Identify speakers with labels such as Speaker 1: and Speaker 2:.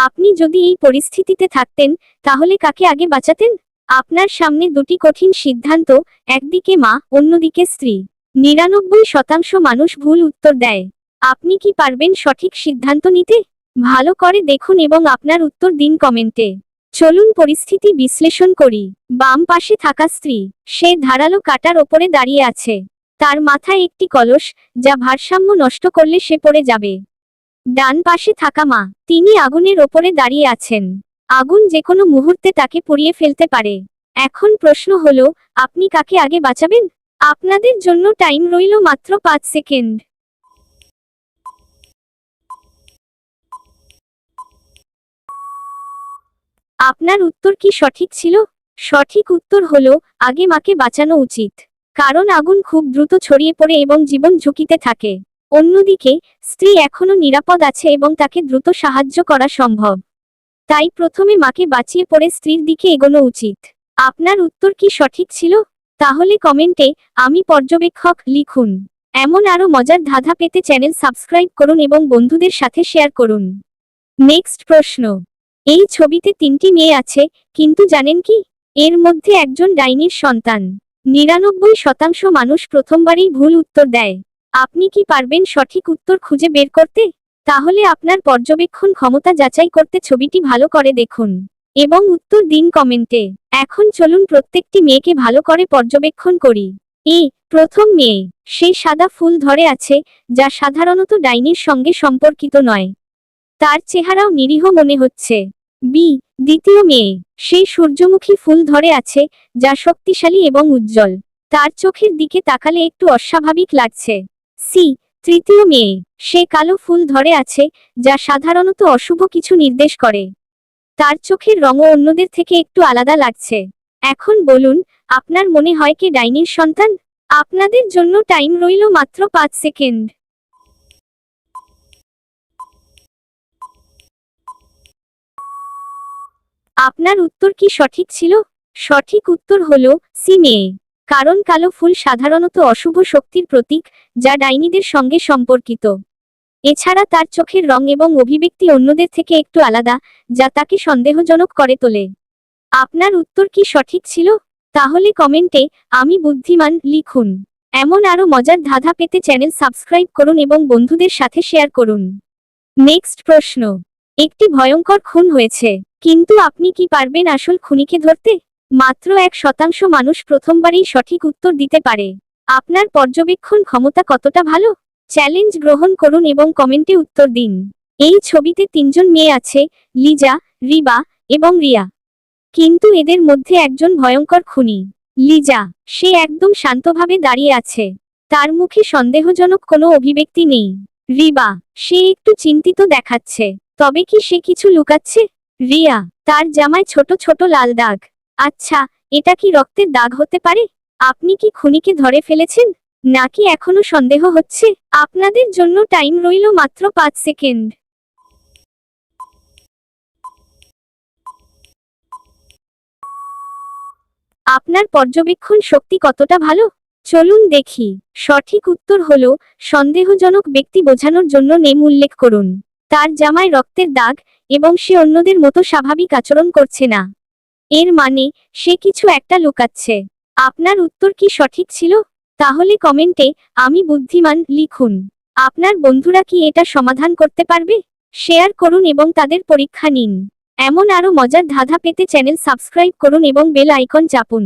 Speaker 1: আপনি যদি এই পরিস্থিতিতে থাকতেন, তাহলে কাকে আগে বাঁচাতেন? আপনার সামনে দুটি কঠিন সিদ্ধান্ত, একদিকে মা, অন্যদিকে স্ত্রী। নিরানব্বই শতাংশ মানুষ ভুল উত্তর দেয়। আপনি কি পারবেন সঠিক সিদ্ধান্ত নিতে? ভালো করে দেখুন এবং আপনার উত্তর দিন কমেন্টে। চলুন পরিস্থিতি বিশ্লেষণ করি। বাম পাশে থাকা স্ত্রী, সে ধারালো কাটার ওপরে দাঁড়িয়ে আছে। তার মাথায় একটি কলস, যা ভারসাম্য নষ্ট করলে সে পড়ে যাবে। ডান পাশে থাকা মা, তিনি আগুনের ওপরে দাঁড়িয়ে আছেন। আগুন যে কোনো মুহূর্তে তাকে পুড়িয়ে ফেলতে পারে। এখন প্রশ্ন হলো, আপনি কাকে আগে বাঁচাবেন? আপনাদের জন্য টাইম রইল মাত্র পাঁচ সেকেন্ড। আপনার উত্তর কি সঠিক ছিল? সঠিক উত্তর হলো, আগে মাকে বাঁচানো উচিত। কারণ আগুন খুব দ্রুত ছড়িয়ে পড়ে এবং জীবন ঝুঁকিতে থাকে। অন্যদিকে, স্ত্রী এখনও নিরাপদ আছে এবং তাকে দ্রুত সাহায্য করা সম্ভব। তাই প্রথমে মাকে বাঁচিয়ে পড়ে স্ত্রীর দিকে এগোনো উচিত। আপনার উত্তর কি সঠিক ছিল? তাহলে কমেন্টে আমি পর্যবেক্ষক লিখুন। এমন আরও মজার ধাঁধা পেতে চ্যানেল সাবস্ক্রাইব করুন এবং বন্ধুদের সাথে শেয়ার করুন। নেক্সট প্রশ্ন। এই ছবিতে তিনটি মেয়ে আছে, কিন্তু জানেন কি? এর মধ্যে একজন ডাইনির সন্তান। নিরানব্বই শতাংশ মানুষ প্রথমবারই ভুল উত্তর দেয়। আপনি কি পারবেন সঠিক উত্তর খুঁজে বের করতে? তাহলে আপনার পর্যবেক্ষণ ক্ষমতা যাচাই করতে ছবিটি ভালো করে দেখুন। এবং উত্তর দিন কমেন্টে। এখন চলুন প্রত্যেকটি মেয়েকে ভালো করে পর্যবেক্ষণ করি। এ, প্রথম মেয়ে। সে সাদা ফুল ধরে আছে, যা সাধারণত ডাইনির সঙ্গে সম্পর্কিত নয়। তার চেহারাও নিরীহ মনে হচ্ছে। বি, দ্বিতীয় মেয়ে। সে সূর্যমুখী ফুল ধরে আছে, যা শক্তিশালী এবং উজ্জ্বল। তার চোখের দিকে তাকালে একটু অস্বাভাবিক লাগছে। সি, তৃতীয় মেয়ে। সে কালো ফুল ধরে আছে, যা সাধারণত অশুভ কিছু নির্দেশ করে। তার চোখের রঙও অন্যদের থেকে একটু আলাদা লাগছে। এখন বলুন, আপনার মনে হয় কে ডাইনির সন্তান? আপনাদের জন্য টাইম রইল মাত্র পাঁচ সেকেন্ড। আপনার উত্তর কি সঠিক ছিল? সঠিক উত্তর হলো সি মেয়ে। কারণ কালো ফুল সাধারণত অশুভ শক্তির প্রতীক, যা ডাইনিদের সঙ্গে সম্পর্কিত। এছাড়া তার চোখের রং এবং অভিব্যক্তি অন্যদের থেকে একটু আলাদা, যা তাকে সন্দেহজনক করে তোলে। আপনার উত্তর কি সঠিক ছিল? তাহলে কমেন্টে আমি বুদ্ধিমান, লিখুন। এমন আরও মজার ধাঁধা পেতে চ্যানেল সাবস্ক্রাইব করুন এবং বন্ধুদের সাথে শেয়ার করুন। নেক্সট প্রশ্ন। একটি ভয়ঙ্কর খুন হয়েছে, কিন্তু আপনি কি পারবেন আসল খুনিকে ধরতে? মাত্র এক শতাংশ মানুষ প্রথমবারই সঠিক উত্তর দিতে পারে। আপনার পর্যবেক্ষণ ক্ষমতা কতটা ভালো? চ্যালেঞ্জ গ্রহণ করুন এবং কমেন্টে উত্তর দিন। এই ছবিতে তিনজন মেয়ে আছে, লিজা, রিবা এবং রিয়া। কিন্তু এদের মধ্যে একজন ভয়ঙ্কর খুনি। লিজা, সে একদম শান্তভাবে দাঁড়িয়ে আছে। তার মুখে সন্দেহজনক কোনো অভিব্যক্তি নেই। রিবা, সে একটু চিন্তিত দেখাচ্ছে। তবে কি সে কিছু লুকাচ্ছে? রিয়া, তার জামায় ছোট ছোট লাল দাগ। আচ্ছা এটা কি রক্তের দাগ হতে পারে? আপনি কি খুনিকে ধরে ফেলেছেন? নাকি এখনও সন্দেহ হচ্ছে? আপনাদের জন্য টাইম রইল মাত্র পাঁচ সেকেন্ড। আপনার পর্যবেক্ষণ শক্তি কতটা ভালো? চলুন দেখি। সঠিক উত্তর হল, সন্দেহজনক ব্যক্তি বোঝানোর জন্য নেম উল্লেখ করুন। তার জামায় রক্তের দাগ এবং সে অন্যদের মতো স্বাভাবিক আচরণ করছে না। এর মানে সে কিছু একটা লুকাচ্ছে। আপনার উত্তর কি সঠিক ছিল? তাহলে কমেন্টে আমি বুদ্ধিমান লিখুন। আপনার বন্ধুরা কি এটা সমাধান করতে পারবে? শেয়ার করুন এবং তাদের পরীক্ষা নিন। এমন আরও মজার ধাঁধা পেতে চ্যানেল সাবস্ক্রাইব করুন এবং বেল আইকন চাপুন।